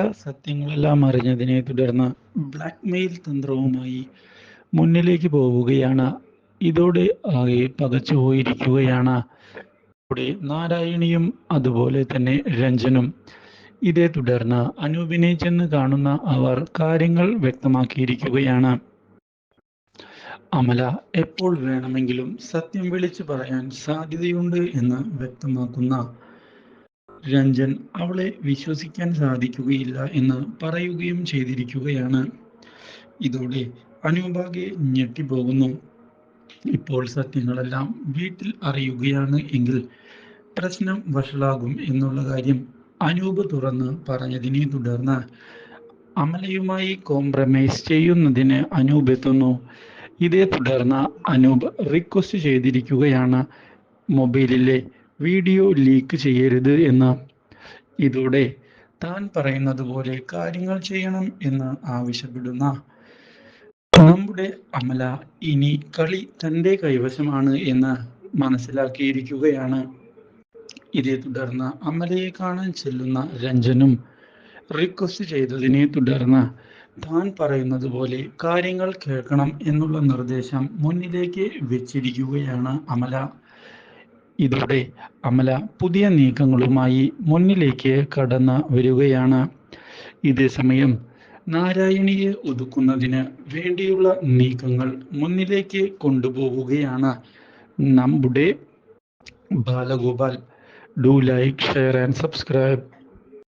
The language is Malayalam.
സത്യങ്ങളെല്ലാം അറിഞ്ഞതിനെ തുടർന്ന് ബ്ലാക്ക്മെയിൽ തന്ത്രവുമായി മുന്നിലേക്ക് പോവുകയാണ്. ഇതോടെ ആകെ പകച്ചു പോയിരിക്കുകയാണ്. ഇവിടെ നാരായണിയും അതുപോലെ തന്നെ രഞ്ജനും. ഇതേ തുടർന്ന് അനൂപിനെ ചെന്ന് കാണുന്ന അവർ കാര്യങ്ങൾ വ്യക്തമാക്കിയിരിക്കുകയാണ്. അമല എപ്പോൾ വേണമെങ്കിലും സത്യം വിളിച്ചു പറയാൻ സാധ്യതയുണ്ട് എന്ന് വ്യക്തമാക്കുന്ന രഞ്ജൻ അവളെ വിശ്വസിക്കാൻ സാധിക്കുകയില്ല എന്ന് പറയുകയും ചെയ്തിരിക്കുകയാണ്. ഇതോടെ അനൂപാകെ ഞെട്ടിപ്പോകുന്നു. ഇപ്പോൾ സത്യങ്ങളെല്ലാം വീട്ടിൽ അറിയുകയാണ് എങ്കിൽ പ്രശ്നം വഷളാകും എന്നുള്ള കാര്യം അനൂപ് തുറന്ന് പറഞ്ഞതിനെ തുടർന്ന് അമലയുമായി കോംപ്രമൈസ് ചെയ്യുന്നതിന് അനൂപ് എത്തുന്നു. ഇതേ തുടർന്ന് അനൂപ് റിക്വസ്റ്റ് ചെയ്തിരിക്കുകയാണ് മൊബൈലിലെ വീഡിയോ ലീക്ക് ചെയ്യരുത് എന്ന് ഇതോടെ താൻ പറയുന്നത് പോലെ കാര്യങ്ങൾ ചെയ്യണം എന്ന് ആവശ്യപ്പെടുന്ന നമ്മുടെ അമല ഇനി കളി തന്റെ കൈവശമാണ് എന്ന് മനസ്സിലാക്കിയിരിക്കുകയാണ്. ഇതേ തുടർന്ന് അമലയെ കാണാൻ ചെല്ലുന്ന രഞ്ജനും റിക്വസ്റ്റ് ചെയ്തതിനെ തുടർന്ന് താൻ പറയുന്നത് പോലെ കാര്യങ്ങൾ കേൾക്കണം എന്നുള്ള നിർദ്ദേശം മുന്നിലേക്ക് വെച്ചിരിക്കുകയാണ് അമല. ഇതോടെ അമല പുതിയ നീക്കങ്ങളുമായി മുന്നിലേക്ക് കടന്ന് വരികയാണ്. ഇതേ സമയം നാരായണിയെ ഒതുക്കുന്നതിന് വേണ്ടിയുള്ള നീക്കങ്ങൾ മുന്നിലേക്ക് കൊണ്ടുപോവുകയാണ്. നമ്മുടെ Balagopal do like share and subscribe